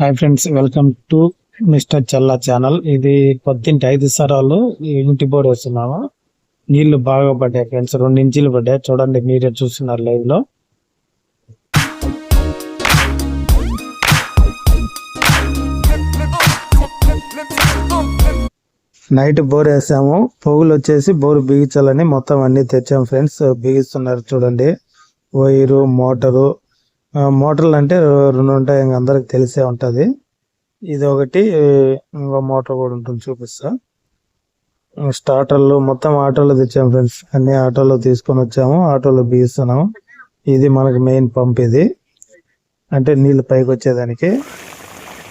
Hi friends welcome to mister Challa channel ఇది పొద్దుంటి ఐదు సరాలు ఇంటి బోర్ వేస్తున్నాము. నీళ్ళు బాగా పడ్డాయి ఫ్రెండ్స్ రెండు ఇంచులు పడ్డాయి. చూడండి మీరే చూస్తున్నారు లైవ్లో. నైట్ బోర్ వేసాము. పొగులు వచ్చేసి బోర్ బిగించాలని మొత్తం అన్ని తెచ్చాము ఫ్రెండ్స్ బిగిస్తున్నారు చూడండి. వైరు మోటారు మోటార్లు అంటే రెండు ఉంటాయి ఇంక అందరికి తెలిసే ఉంటుంది. ఇది ఒకటి ఇంకో మోటార్ కూడా ఉంటుంది చూపిస్తా. స్టార్టర్లు మొత్తం ఆటోలో తెచ్చాము ఫ్రెండ్స్. అన్ని ఆటోలో తీసుకొని వచ్చాము ఆటోలో బిగిస్తున్నాము. ఇది మనకి మెయిన్ పంప్ ఇది. అంటే నీళ్ళు పైకి వచ్చేదానికి.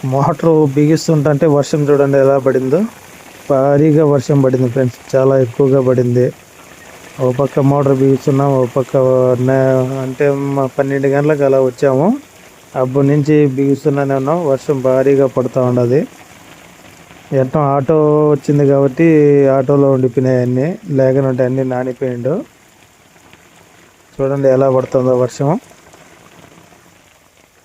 మోటార్ బిగిస్తుంటే వర్షం చూడండి ఎలా పడిందో. భారీగా వర్షం పడింది ఫ్రెండ్స్ చాలా ఎక్కువగా పడింది. ఒక పక్క మోటార్ బిగిస్తున్నాం ఒక పక్క అంటే మా పన్నెండు గంటలకు అలా వచ్చాము. అప్పటి నుంచి బిగిస్తూనే ఉన్నాం. వర్షం భారీగా పడుతూ ఉండదు. ఎంత ఆటో వచ్చింది కాబట్టి ఆటోలో ఉండిపోయినాయి అన్నీ. లేకనుంటే అన్నీ నానిపోయిండు. చూడండి ఎలా పడుతుందో వర్షం.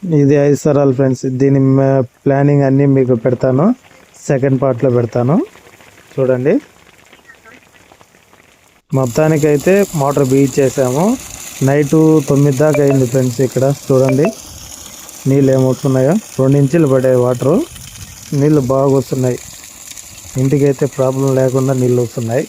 ఇది ఐదు సరాలు ఫ్రెండ్స్. దీని ప్లానింగ్ అన్నీ మీకు పెడతాను. సెకండ్ పార్ట్లో పెడతాను. చూడండి. మొత్తానికైతే మోటార్ చేసాము నైట్ తొమ్మిది దాకా అయింది ఫ్రెండ్స్ ఇక్కడ. చూడండి. నీళ్ళు ఏమవుతున్నాయో. రెండు ఇంచులు పడాయి వాటరు. నీళ్ళు బాగా వస్తున్నాయి. ఇంటికైతే ప్రాబ్లం లేకుండా నీళ్ళు వస్తున్నాయి.